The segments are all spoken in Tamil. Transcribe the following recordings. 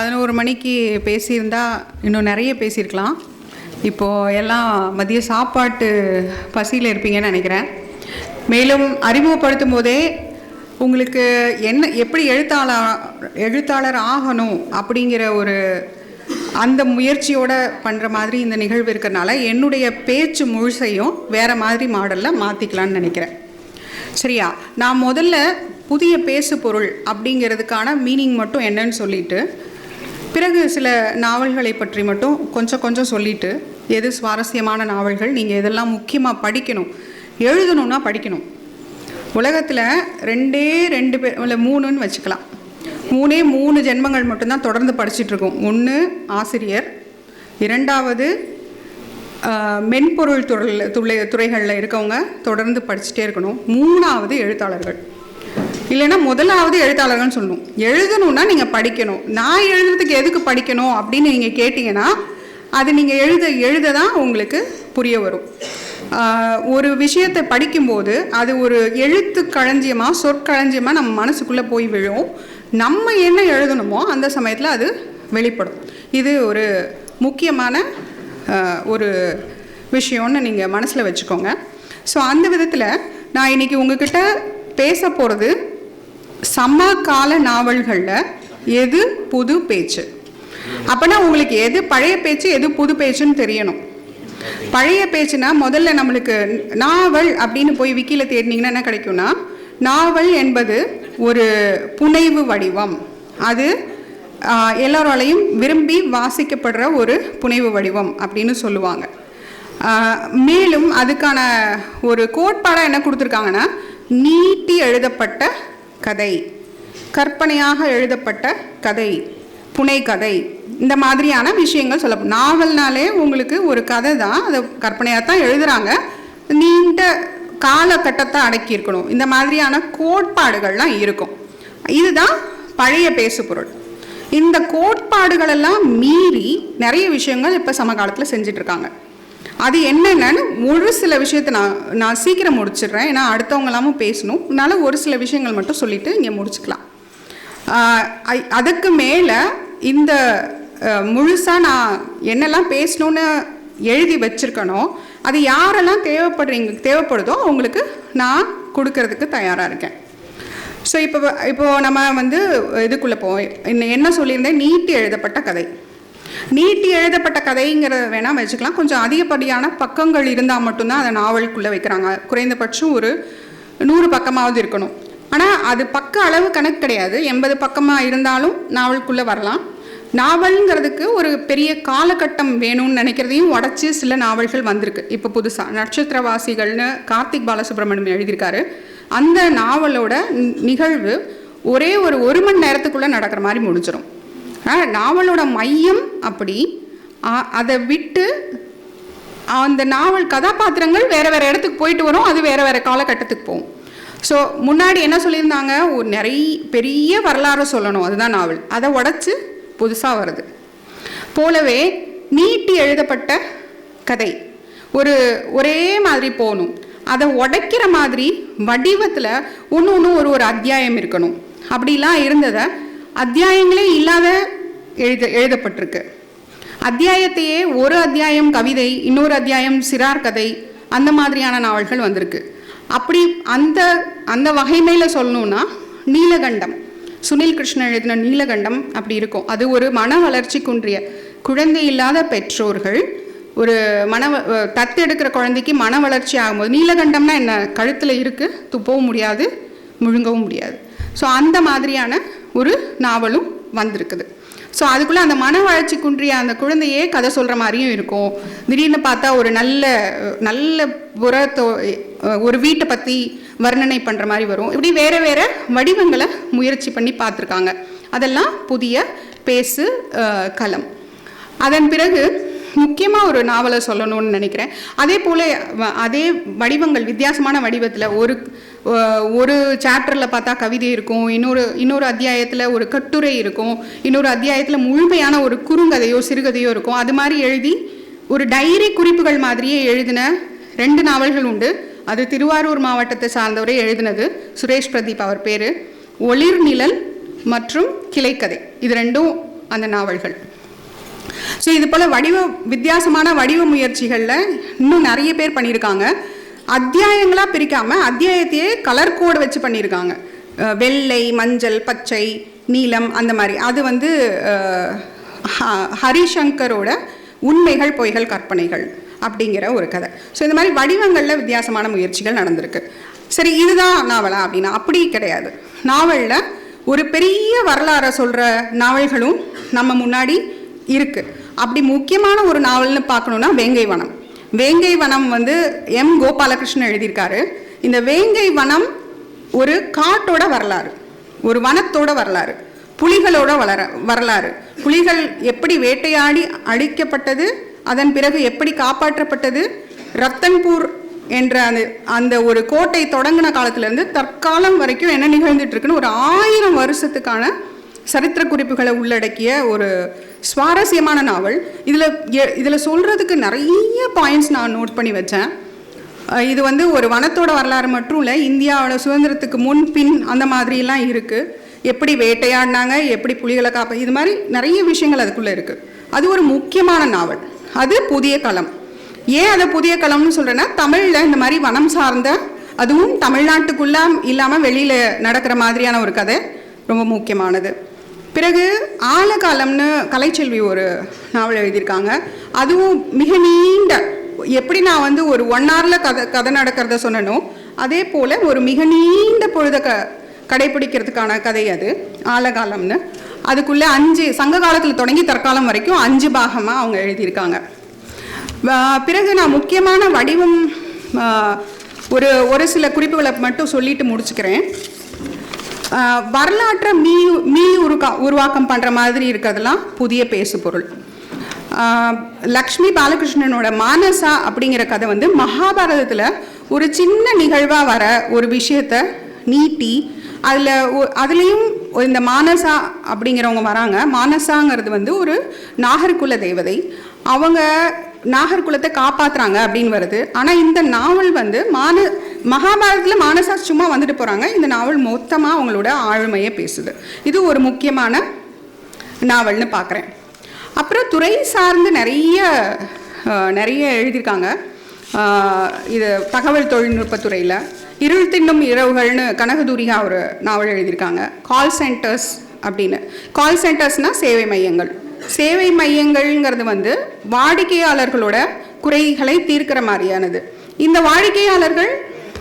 பதினோரு மணிக்கு பேசியிருந்தா இன்னும் நிறைய பேசியிருக்கலாம். இப்போது எல்லாம் மதிய சாப்பாட்டு பசியில் இருப்பீங்கன்னு நினைக்கிறேன். மேலும் அறிமுகப்படுத்தும் போதே உங்களுக்கு என்ன எப்படி எழுத்தாளர் எழுத்தாளர் ஆகணும் அப்படிங்கிற ஒரு அந்த முயற்சியோட பண்ணுற மாதிரி இந்த நிகழ்வு இருக்கிறனால என்னுடைய பேச்சு முழுசையும் வேறு மாதிரி மாடலில் மாற்றிக்கலான்னு நினைக்கிறேன். சரியா? நான் முதல்ல புதிய பேசு பொருள் அப்படிங்கிறதுக்கான மீனிங் மட்டும் என்னன்னு சொல்லிட்டு பிறகு சில நாவல்களை பற்றி மட்டும் கொஞ்சம் கொஞ்சம் சொல்லிட்டு எது சுவாரஸ்யமான நாவல்கள் நீங்கள் எதெல்லாம் முக்கியமாக படிக்கணும் எழுதணும்னா படிக்கணும். உலகத்தில் ரெண்டே ரெண்டு பேர் இல்லை மூணுன்னு வச்சுக்கலாம். மூணே மூணு ஜென்மங்கள் மட்டும்தான் தொடர்ந்து படிச்சிட்ருக்கோம். ஒன்று ஆசிரியர் இரண்டாவது மென்பொருள் துறை துறை துறைகளில் இருக்கவங்க தொடர்ந்து படிச்சுட்டே இருக்கணும். மூணாவது எழுத்தாளர்கள். இல்லைன்னா முதலாவது எழுத்தாளர்கள்னு சொல்லணும் எழுதணும்னா நீங்கள் படிக்கணும். நான் எழுதுறதுக்கு எதுக்கு படிக்கணும் அப்படின்னு நீங்கள் கேட்டிங்கன்னா அது நீங்கள் எழுத எழுத தான் உங்களுக்கு புரிய வரும். ஒரு விஷயத்தை படிக்கும்போது அது ஒரு எழுத்து களஞ்சியமாக சொற்களஞ்சியமாக நம்ம மனசுக்குள்ளே போய் விழும். நம்ம என்ன எழுதணுமோ அந்த சமயத்தில் அது வெளிப்படும். இது ஒரு முக்கியமான ஒரு விஷயம்னு நீங்கள் மனசில் வச்சுக்கோங்க. ஸோ அந்த விதத்தில் நான் இன்னைக்கு உங்ககிட்ட பேச போகிறது சமகால நாவல்களில் எது புது பேச்சு? அப்போனா உங்களுக்கு எது பழைய பேச்சு எது புது பேச்சுன்னு தெரியணும். பழைய பேச்சுனா முதல்ல நம்மளுக்கு நாவல் அப்படின்னு போய் விக்கியில் தேடினீங்கன்னா என்ன கிடைக்கும்னா நாவல் என்பது ஒரு புனைவு வடிவம். அது எல்லோராலையும் விரும்பி வாசிக்கப்படுற ஒரு புனைவு வடிவம் அப்படின்னு சொல்லுவாங்க. மேலும் அதுக்கான ஒரு கோட்பாடாக என்ன கொடுத்துருக்காங்கன்னா நீட்டி எழுதப்பட்ட கதை. கற்பனையாக எழுதப்பட்ட கதை. புனை கதை. இந்த மாதிரியான விஷயங்கள் சொல்ல நாவல்னாலே உங்களுக்கு ஒரு கதை தான். அதை கற்பனையாக தான் எழுதுறாங்க. நீண்ட காலகட்டத்தை அடக்கி இருக்கணும் இந்த மாதிரியான கோட்பாடுகள்லாம் இருக்கும். இதுதான் பழைய பேசுபொருள். இந்த கோட்பாடுகளெல்லாம் மீறி நிறைய விஷயங்கள் இப்போ சமகாலத்தில் செஞ்சிட்ருக்காங்க. இருக்காங்க அது என்னென்னு ஒரு சில விஷயத்தை நான் நான் சீக்கிரம் முடிச்சிடுறேன். ஏன்னா அடுத்தவங்க எல்லாமும் பேசணும். அதனால் ஒரு சில விஷயங்கள் மட்டும் சொல்லிவிட்டு இங்கே முடிச்சுக்கலாம். அதுக்கு மேலே இந்த முழுசாக நான் என்னெல்லாம் பேசணும்னு எழுதி வச்சுருக்கணும் அது யாரெல்லாம் தேவைப்படுறீங்க தேவைப்படுதோ அவங்களுக்கு நான் கொடுக்கறதுக்கு தயாராக இருக்கேன். ஸோ இப்போ இப்போது நம்ம வந்து இதுக்குள்ளே போய் இன்னும் என்ன சொல்லியிருந்தேன்? நீட்டி எழுதப்பட்ட கதை. நீட்டி எழுதப்பட்ட கதைங்கிறத வேணால் வச்சுக்கலாம். கொஞ்சம் அதிகப்படியான பக்கங்கள் இருந்தால் மட்டும்தான் அதை நாவலுக்குள்ளே வைக்கிறாங்க. குறைந்தபட்சம் ஒரு நூறு பக்கமாவது இருக்கணும். ஆனால் அது பக்க அளவு கணக்கு கிடையாது. எண்பது பக்கமாக இருந்தாலும் நாவலுக்குள்ளே வரலாம். நாவல்ங்கிறதுக்கு ஒரு பெரிய காலகட்டம் வேணும்னு நினைக்கிறதையும் உடச்சி சில நாவல்கள் வந்திருக்கு. இப்போ புதுசாக நட்சத்திரவாசிகள்னு கார்த்திக் பாலசுப்ரமணியம் எழுதியிருக்காரு. அந்த நாவலோட நிகழ்வு ஒரே ஒரு ஒரு மணி நேரத்துக்குள்ளே நடக்கிற மாதிரி முடிஞ்சிடும் நாவலோட மையம் அப்படி. அதை விட்டு அந்த நாவல் கதாபாத்திரங்கள் வேறு வேறு இடத்துக்கு போயிட்டு வரும். அது வேறு வேறு காலகட்டத்துக்கு போகும். ஸோ முன்னாடி என்ன சொல்லியிருந்தாங்க? ஒரு நிறைய பெரிய வரலாறு சொல்லணும். அதுதான் நாவல். அதை உடச்சி புதுசாக வருது. போலவே நீட்டி எழுதப்பட்ட கதை. ஒரு ஒரே மாதிரி போகணும். அதை உடைக்கிற மாதிரி வடிவத்தில் ஒன்று ஒன்று ஒரு ஒரு அத்தியாயம் இருக்கணும். அப்படிலாம் இருந்ததை அத்தியாயங்களே இல்லாத எழுத எழுதப்பட்டிருக்கு. அத்தியாயத்தையே ஒரு அத்தியாயம் கவிதை இன்னொரு அத்தியாயம் சிறார் கதை அந்த மாதிரியான நாவல்கள் வந்திருக்கு. அப்படி அந்த அந்த வகைமையில் சொல்லணும்னா நீலகண்டம். சுனில் கிருஷ்ணன் எழுதின நீலகண்டம் அப்படி இருக்கும். அது ஒரு மன வளர்ச்சிக்குன்றிய குழந்தை இல்லாத பெற்றோர்கள் ஒரு மன தத்தெடுக்கிற குழந்தைக்கு மன வளர்ச்சி ஆகும்போது நீலகண்டம்னா என்ன? கழுத்தில் இருக்குது துப்பவும் முடியாது முழுங்கவும் முடியாது. ஸோ அந்த மாதிரியான ஒரு நாவலும் வந்திருக்குது. ஸோ அதுக்குள்ளே அந்த மன வளர்ச்சி குன்றிய அந்த குழந்தையே கதை சொல்கிற மாதிரியும் இருக்கும். திடீர்னு பார்த்தா ஒரு நல்ல நல்ல புறத்தோ ஒரு வீட்டை பற்றி வர்ணனை பண்ணுற மாதிரி வரும். இப்படி வேறு வேறு வடிவங்களை முயற்சி பண்ணி பார்த்துருக்காங்க. அதெல்லாம் புதிய பேசு கலம் களம். அதன் பிறகு முக்கியமாக ஒரு நாவலை சொல்லணும்னு நினைக்கிறேன். அதே போல் வ- அதே வடிவங்கள் வித்தியாசமான வடிவத்தில் ஒரு ஒரு சாப்டரில் பார்த்தா கவிதை இருக்கும் இன்னொரு இன்னொரு அத்தியாயத்தில் ஒரு கட்டுரை இருக்கும் இன்னொரு அத்தியாயத்தில் முழுமையான ஒரு குறுங்கதையோ சிறுகதையோ இருக்கும். அது மாதிரி எழுதி ஒரு டைரி குறிப்புகள் மாதிரியே எழுதின ரெண்டு நாவல்கள் உண்டு. அது திருவாரூர் மாவட்டத்தை சார்ந்தவரே எழுதினது. சுரேஷ் பிரதீப் அவர் பேர். ஒளிர் நிழல் மற்றும் கிளைக்கதை. இது ரெண்டும் அந்த நாவல்கள். ஸோ இது போல் வடிவ வித்தியாசமான வடிவ முயற்சிகளில் இன்னும் நிறைய பேர் பண்ணியிருக்காங்க. அத்தியாயங்களாக பிரிக்காமல் அத்தியாயத்தையே கலர் கோடு வச்சு பண்ணியிருக்காங்க. வெள்ளை மஞ்சள் பச்சை நீலம் அந்த மாதிரி. அது வந்து ஹ- ஹரிசங்கரோட உண்மைகள் பொய்கள் கற்பனைகள் அப்படிங்கிற ஒரு கதை. ஸோ இந்த மாதிரி வடிவங்களில் வித்தியாசமான முயற்சிகள் நடந்திருக்கு. சரி இதுதான் நாவலா அப்படின்னா? அப்படி கிடையாது. நாவலில் ஒரு பெரிய வரலாறை சொல்கிற நாவல்களும் நம்ம முன்னாடி இருக்குது அப்படி முக்கியமான ஒரு நாவல்னு பார்க்கணுன்னா வேங்கை வனம் வேங்கை வனம் வந்து எம் கோபாலகிருஷ்ணன் எழுதியிருக்காரு. இந்த வேங்கை வனம் ஒரு காட்டோட வரலாறு ஒரு வனத்தோட வரலாறு புலிகளோட வளர வரலாறு. புலிகள் எப்படி வேட்டையாடி அழிக்கப்பட்டது அதன் பிறகு எப்படி காப்பாற்றப்பட்டது ரத்தன்பூர் என்ற அந்த அந்த ஒரு கோட்டை தொடங்கின காலத்திலேருந்து தற்காலம் வரைக்கும் என்ன நிகழ்ந்துட்டு இருக்குன்னு ஒரு ஆயிரம் வருஷத்துக்கான சரித்திர குறிப்புகளை உள்ளடக்கிய ஒரு சுவாரஸ்யமான நாவல். இதில் இதில் சொல்கிறதுக்கு நிறைய பாயிண்ட்ஸ் நான் நோட் பண்ணி வச்சேன். இது வந்து ஒரு வனத்தோட வரலாறு மட்டும் இல்லை இந்தியாவோட சுதந்திரத்துக்கு முன் பின் அந்த மாதிரிலாம் இருக்குது எப்படி வேட்டையாடினாங்க எப்படி புலிகளை காப்ப இது மாதிரி நிறைய விஷயங்கள் அதுக்குள்ளே இருக்குது அது ஒரு முக்கியமான நாவல். அது புதிய களம். ஏன் அதை புதிய களம்னு சொல்கிறேன்னா தமிழில் இந்த மாதிரி வனம் சார்ந்த அதுவும் தமிழ்நாட்டுக்குள்ளே இல்லாமல் வெளியில் நடக்கிற மாதிரியான ஒரு கதை ரொம்ப முக்கியமானது. பிறகு ஆழகாலம்னு கலைச்செல்வி ஒரு நாவல் எழுதியிருக்காங்க. அதுவும் மிக நீண்ட எப்படி நான் வந்து ஒரு ஒன் ஹவரில் கதை கதை நடக்கிறத சொன்னனோ அதே போல் ஒரு மிக நீண்ட பொழுத க கடைபிடிக்கிறதுக்கான கதை அது ஆழகாலம்னு அதுக்குள்ளே அஞ்சு சங்க காலத்தில் தொடங்கி தற்காலம் வரைக்கும் அஞ்சு பாகமாக அவங்க எழுதியிருக்காங்க. பிறகு நான் முக்கியமான வடிவம் ஒரு ஒரு சில குறிப்புகளை மட்டும் சொல்லிட்டு முடிச்சுக்கிறேன். வரலாற்றை மீ மீ உருக்கா உருவாக்கம் பண்ணுற மாதிரி இருக்கிறதுலாம் புதிய பேசு பொருள் லக்ஷ்மி பாலகிருஷ்ணனோட மானசா அப்படிங்கிற கதை வந்து மகாபாரதத்தில் ஒரு சின்ன நிகழ்வாக வர ஒரு விஷயத்த நீட்டி அதில் அதுலேயும் இந்த மானசா அப்படிங்கிறவங்க வராங்க. மானசாங்கிறது வந்து ஒரு நாகர்குல தேவதை. அவங்க நாகர்குலத்தை காப்பாற்றுறாங்க அப்படின்னு வருது. ஆனால் இந்த நாவல் வந்து மான மகாபாரதத்தில் மானசா சும்மா வந்துட்டு போகிறாங்க இந்த நாவல் மொத்தமாக அவங்களோட ஆளுமையை பேசுது. இது ஒரு முக்கியமான நாவல்னு பார்க்குறேன் அப்புறம் துறை சார்ந்து நிறைய நிறைய எழுதியிருக்காங்க. இது தகவல் தொழில்நுட்பத்துறையில் இருள் தின்னும் இரவுகள்னு கனகதூரிகா ஒரு நாவல் எழுதியிருக்காங்க. கால் சென்டர்ஸ் அப்படின்னு. கால் சென்டர்ஸ்னால் சேவை மையங்கள். சேவை மையங்கள்ங்கிறது வந்து வாடிக்கையாளர்களோட குறைகளை தீர்க்கிற மாதிரியானது. இந்த வாடிக்கையாளர்கள்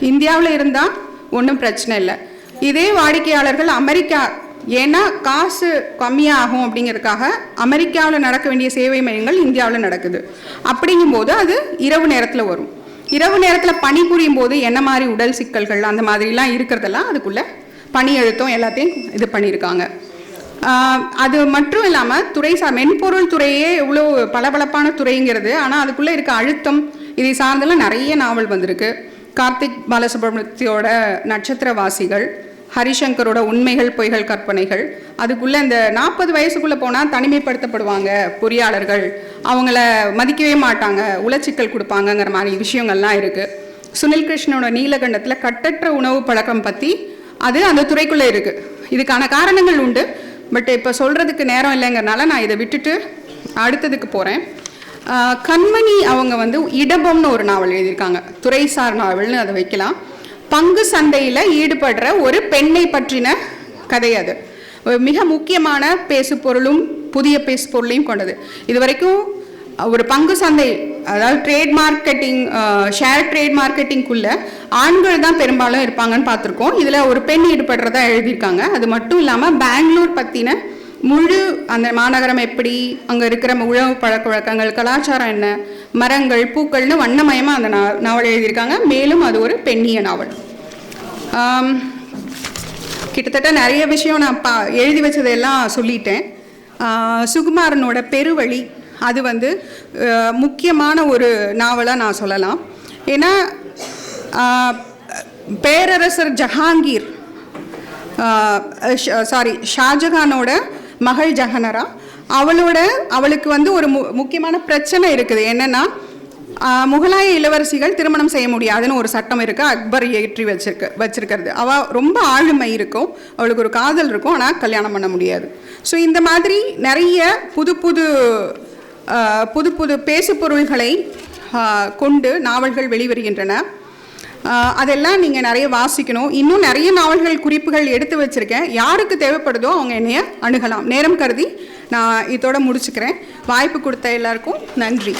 இந்தியாவில் இருந்தால் ஒன்றும் பிரச்சனை இல்லை. இதே வாடிக்கையாளர்கள் அமெரிக்கா ஏன்னா காசு கம்மியாகும் அப்படிங்கிறதுக்காக அமெரிக்காவில் நடக்க வேண்டிய சேவை மையங்கள் இந்தியாவில் நடக்குது. அப்படிங்கும்போது அது இரவு நேரத்தில் வரும். இரவு நேரத்தில் பணிபுரியும் போது என்ன மாதிரி உடல் சிக்கல்கள் அந்த மாதிரிலாம் இருக்கிறதெல்லாம் அதுக்குள்ளே பணி அழுத்தம் எல்லாத்தையும் இது பண்ணியிருக்காங்க. அது மட்டும் இல்லாமல் துறை சா மென்பொருள் துறையே இவ்வளோ பளபளப்பான துறைங்கிறது ஆனால் அதுக்குள்ளே இருக்க அழுத்தம் இதை சார்ந்தெல்லாம் நிறைய நாவல் வந்திருக்கு. கார்த்திக் பாலசுப்ரமணியத்தோட நட்சத்திரவாசிகள் ஹரிசங்கரோட உண்மைகள் பொய்கள் கற்பனைகள். அதுக்குள்ளே இந்த நாற்பது வயசுக்குள்ளே போனால் தனிமைப்படுத்தப்படுவாங்க பொறியாளர்கள். அவங்கள மதிக்கவே மாட்டாங்க. உளச்சிக்கல் கொடுப்பாங்கங்கிற மாதிரி விஷயங்கள்லாம் இருக்குது சுனில் கிருஷ்ணனோட நீலகண்டத்தில் கட்டற்ற உணவு பழக்கம் பற்றி அது அந்த துறைக்குள்ளே இருக்குது இதுக்கான காரணங்கள் உண்டு. பட் இப்போ சொல்கிறதுக்கு நேரம் இல்லைங்கிறனால நான் இதை விட்டுட்டு அடுத்ததுக்கு போகிறேன் கண்மணி அவங்க வந்து இடபம்னு ஒரு நாவல் எழுதியிருக்காங்க. துறைசார் நாவல்னு அதை வைக்கலாம். பங்கு சந்தையில் ஈடுபடுற ஒரு பெண்ணை பற்றின கதை அது. ஒரு மிக முக்கியமான பேசு பொருளும் புதிய பேசு பொருளையும் கொண்டது. இது வரைக்கும் ஒரு பங்கு சந்தை அதாவது ட்ரேட் மார்க்கெட்டிங் ஷேர் ட்ரேட் மார்க்கெட்டிங்குள்ளே ஆண்கள் தான் பெரும்பாலும் இருப்பாங்கன்னு பார்த்துருக்கோம். இதில் ஒரு பெண் ஈடுபடுறதா எழுதியிருக்காங்க. அது மட்டும் இல்லாமல் பெங்களூர் பற்றின முழு அந்த மாநகரம் எப்படி அங்கே இருக்கிற உழவு பழக்க வழக்கங்கள் கலாச்சாரம் என்ன மரங்கள் பூக்கள்னு வண்ணமயமாக அந்த நா நாவல் எழுதியிருக்காங்க. மேலும் அது ஒரு பெண்ணிய நாவல். கிட்டத்தட்ட நிறைய விஷயம் நான் பா எழுதி வச்சதெல்லாம் சொல்லிட்டேன். சுகுமாரனோட பெருவழி அது வந்து முக்கியமான ஒரு நாவலாக நான் சொல்லலாம். ஏன்னா பேரரசர் ஜஹாங்கீர் சாரி ஷாஜஹானோட மகள் ஜஹனரா அவளோட அவளுக்கு வந்து ஒரு மு முக்கியமான பிரச்சனை இருக்குது. என்னென்னா முகலாய இளவரசிகள் திருமணம் செய்ய முடியாதுன்னு ஒரு சட்டம் இருக்குது அக்பர் ஏற்றி வச்சிருக்க வச்சிருக்கிறது. அவள் ரொம்ப ஆளுமை இருக்கும். அவளுக்கு ஒரு காதல் இருக்கும். ஆனால் கல்யாணம் பண்ண முடியாது. ஸோ இந்த மாதிரி நிறைய புது புது புது புது பேசு பொருள்களை கொண்டு நாவல்கள் வெளிவருகின்றன. அதெல்லாம் நீங்கள் நிறைய வாசிக்கணும். இன்னும் நிறைய நாவல்கள் குறிப்புகள் எடுத்து வச்சுருக்கேன். யாருக்கு தேவைப்படுதோ அவங்க என்னைய அணுகலாம். நேரம் கருதி நான் இதோட முடிச்சுக்கிறேன். வாய்ப்பு கொடுத்த எல்லாருக்கும் நன்றி.